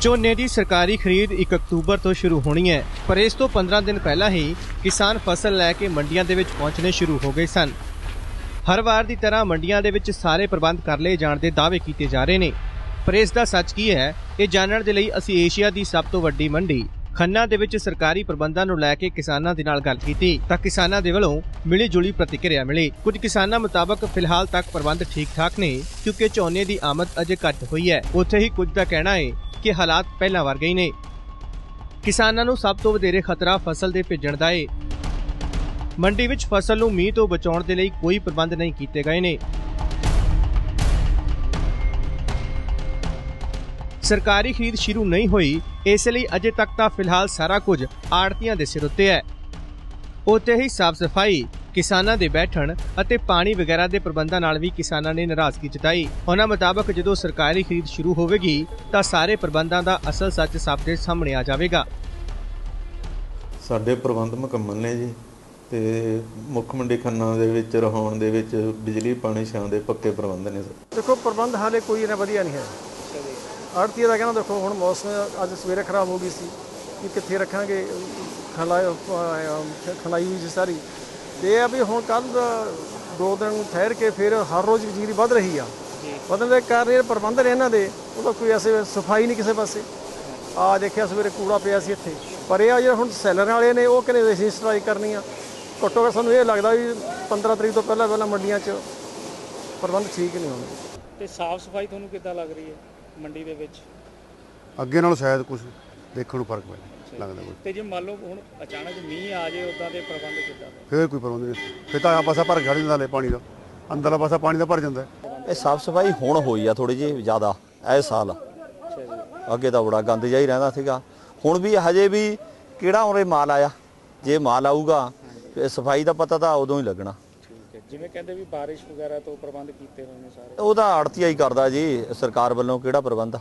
ਝੋਨੇ ਦੀ ਸਰਕਾਰੀ ਖਰੀਦ 1 ਅਕਤੂਬਰ ਤੋਂ ਸ਼ੁਰੂ ਹੋਣੀ ਹੈ, ਪਰ ਇਸ ਤੋਂ 15 ਦਿਨ ਪਹਿਲਾਂ ਹੀ ਕਿਸਾਨ ਫਸਲ ਲੈ ਕੇ ਮੰਡੀਆਂ ਦੇ ਵਿੱਚ ਪਹੁੰਚਣੇ ਸ਼ੁਰੂ ਹੋ ਗਏ ਸਨ। ਹਰ ਵਾਰ ਦੀ ਤਰ੍ਹਾਂ ਮੰਡੀਆਂ ਦੇ ਵਿੱਚ ਸਾਰੇ ਪ੍ਰਬੰਧ ਕਰ ਲਏ ਜਾਣ ਦੇ ਦਾਅਵੇ ਕੀਤੇ ਜਾ ਰਹੇ ਨੇ। ਪਰ ਇਸ ਦਾ ਸੱਚ ਕੀ ਹੈ, ਇਹ ਜਾਣਨ ਦੇ ਲਈ ਅਸੀਂ ਏਸ਼ੀਆ ਦੀ ਸਭ ਤੋਂ ਵੱਡੀ ਮੰਡੀ, ਖੰਨਾ ਦੇ ਵਿੱਚ ਸਰਕਾਰੀ ਪ੍ਰਬੰਧਾਂ ਨੂੰ ਲੈ ਕੇ ਕਿਸਾਨਾਂ ਦੇ ਨਾਲ ਗੱਲ ਕੀਤੀ, ਤਾਂ ਕਿਸਾਨਾਂ ਦੇ ਵੱਲੋਂ ਮਿਲੀ ਜੁਲੀ ਪ੍ਰਤੀਕਿਰਿਆ ਮਿਲੀ। ਕੁਝ ਕਿਸਾਨਾਂ ਮੁਤਾਬਕ ਫਿਲਹਾਲ ਤੱਕ ਪ੍ਰਬੰਧ ਠੀਕ ਠਾਕ ਨੇ, ਕਿਉਂਕਿ ਝੋਨੇ ਦੀ ਆਮਦ ਅਜੇ ਘੱਟ ਹੋਈ ਹੈ। ਉੱਥੇ ਹੀ ਕੁਝ ਦਾ ਕਹਿਣਾ ਹੈ ਕਿ ਹਾਲਾਤ ਪਹਿਲਾਂ ਵਰਗੇ ਹੀ ਨੇ। ਕਿਸਾਨਾਂ ਨੂੰ ਸਭ ਤੋਂ ਵਧੇਰੇ ਖਤਰਾ ਫਸਲ ਦੇ ਭਿੱਜਣ ਦਾ ਏ। ਮੰਡੀ ਵਿੱਚ ਫਸਲ ਨੂੰ ਮੀਂਹ ਤੋਂ ਬਚਾਉਣ ਦੇ ਲਈ ਕੋਈ ਪ੍ਰਬੰਧ ਨਹੀਂ ਕੀਤੇ ਗਏ ਨੇ। ਸਰਕਾਰੀ ਖਰੀਦ ਸ਼ੁਰੂ ਨਹੀਂ ਹੋਈ, ਇਸ ਲਈ ਅਜੇ ਤੱਕ ਤਾਂ ਫਿਲਹਾਲ ਸਾਰਾ ਕੁਝ ਆੜਤੀਆਂ ਦੇ ਸਿਰ ਉੱਤੇ ਹੈ। ਉੱਥੇ ਹੀ ਸਾਫ਼ ਸਫ਼ਾਈ ਕਿਸਾਨਾਂ ਦੇ ਬੈਠਣ ਅਤੇ ਪਾਣੀ ਵਗੈਰਾ ਦੇ ਪ੍ਰਬੰਧਾਂ ਨਾਲ ਵੀ ਕਿਸਾਨਾਂ ਨੇ ਨਾਰਾਜ਼ਗੀ ਜਤਾਈ। ਉਹਨਾਂ ਮੁਤਾਬਕ ਜਦੋਂ ਸਰਕਾਰੀ ਖਰੀਦ ਸ਼ੁਰੂ ਹੋਵੇਗੀ ਤਾਂ ਸਾਰੇ ਪ੍ਰਬੰਧਾਂ ਦਾ ਅਸਲ ਸੱਚ ਸਭ ਦੇ ਸਾਹਮਣੇ ਆ ਜਾਵੇਗਾ। ਸਾਡੇ ਪ੍ਰਬੰਧ ਮੁਕੰਮਲ ਨੇ ਜੀ ਤੇ ਮੁੱਖ ਮੰਡੀ ਖੰਨਾ ਦੇ ਵਿੱਚ ਰਹਾਉਣ ਦੇ ਵਿੱਚ ਬਿਜਲੀ ਪਾਣੀ ਛਾਂ ਦੇ ਪੱਕੇ ਪ੍ਰਬੰਧ ਨੇ ਸਰ। ਦੇਖੋ ਪ੍ਰਬੰਧ ਹਾਲੇ ਕੋਈ ਇਹਨਾਂ ਵਧੀਆ ਨਹੀਂ ਹੈ। ਆੜਤੀਆ ਦਾ ਕਹਿੰਦਾ ਦੇਖੋ ਹੁਣ ਮੌਸਮ ਅੱਜ ਸਵੇਰੇ ਖਰਾਬ ਹੋ ਗਈ ਸੀ ਕਿ ਕਿੱਥੇ ਰੱਖਾਂਗੇ? ਖਲਾਈ ਖਲਾਈ ਹੋਈ ਸੀ ਸਾਰੀ। ਤੇ ਇਹ ਆ ਵੀ ਹੁਣ ਕੱਲ ਦੋ ਦਿਨ ਠਹਿਰ ਕੇ ਫਿਰ ਹਰ ਰੋਜ਼ ਵਜੀਰੀ ਵੱਧ ਰਹੀ ਆ। ਵਧਣ ਦੇ ਕਾਰਨ ਇਹ ਪ੍ਰਬੰਧ ਨੇ ਇਹਨਾਂ ਦੇ ਉਹਦਾ ਕੋਈ ਐਸੇ ਸਫ਼ਾਈ ਨਹੀਂ ਕਿਸੇ ਪਾਸੇ। ਆ ਦੇਖਿਆ ਸਵੇਰੇ ਕੂੜਾ ਪਿਆ ਸੀ ਇੱਥੇ। ਪਰ ਇਹ ਆ ਜਿਹੜਾ ਹੁਣ ਸੈਲਰ ਵਾਲੇ ਨੇ ਉਹ ਕਹਿੰਦੇ ਅਸੀਂ ਸਟ੍ਰਾਈਕ ਕਰਨੀ ਆ? ਘੱਟੋ ਘੱਟ ਸਾਨੂੰ ਇਹ ਲੱਗਦਾ ਵੀ 15 ਤਰੀਕ ਤੋਂ ਪਹਿਲਾਂ ਪਹਿਲਾਂ ਮੰਡੀਆਂ 'ਚ ਪ੍ਰਬੰਧ ਠੀਕ ਨਹੀਂ ਹੋਣੇ ਤੇ ਸਾਫ਼ ਸਫ਼ਾਈ ਤੁਹਾਨੂੰ ਕਿੱਦਾਂ ਲੱਗ ਰਹੀ ਹੈ ਮੰਡੀ ਦੇ ਵਿੱਚ? ਅੱਗੇ ਨਾਲੋਂ ਸ਼ਾਇਦ ਕੁਝ ਦੇਖਣ ਨੂੰ ਫ਼ਰਕ ਪੈ ਲੱਗਦਾ ਕੋਈ। ਤੇ ਜੇ ਮੰਨ ਲਓ ਹੁਣ ਅਚਾਨਕ ਮੀਂਹ ਆ ਜਾਏ ਉਦਾਂ ਦੇ ਪ੍ਰਬੰਧ ਕਿੱਦਾਂ ਫੇਰ ਕੋਈ ਪ੍ਰਬੰਧ ਨਹੀਂ। ਫੇਰ ਤਾਂ ਆ ਪਾਸਾ ਭਰ ਖੜ ਜਾਂਦਾ ਲੈ ਪਾਣੀ ਦਾ। ਅੰਦਰਲਾ ਪਾਸਾ ਪਾਣੀ ਦਾ ਭਰ ਜਾਂਦਾ। ਹੈ। ਇਹ ਸਾਫ਼ ਸਫ਼ਾਈ ਹੁਣ ਹੋਈ ਆ ਥੋੜੀ ਜਿਹੀ ਜ਼ਿਆਦਾ ਇਹ ਸਾਲ। ਅੱਗੇ ਤਾਂ ਬੜਾ ਗੰਦ ਜਿਹਾ ਹੀ ਰਹਿੰਦਾ ਸੀਗਾ। ਹੁਣ ਵੀ ਹਜੇ ਵੀ ਕਿਹੜਾ ਉਰੇ ਮਾਲ ਆਇਆ? ਜੇ ਮਾਲ ਆਊਗਾ ਤੇ ਸਫ਼ਾਈ ਦਾ ਪਤਾ ਤਾਂ ਉਦੋਂ ਹੀ ਲੱਗਣਾ। ਠੀਕ ਹੈ। ਜਿਵੇਂ ਕਹਿੰਦੇ ਵੀ ਬਾਰਿਸ਼ ਵਗੈਰਾ ਤੋਂ ਪ੍ਰਬੰਧ ਕੀਤੇ ਹੋਏ ਨੇ ਸਾਰੇ। ਉਹਦਾ ਆੜਤੀਆ ਹੀ ਕਰਦਾ ਜੀ ਸਰਕਾਰ ਵੱਲੋਂ ਕਿਹੜਾ ਪ੍ਰਬੰਧ ਆ?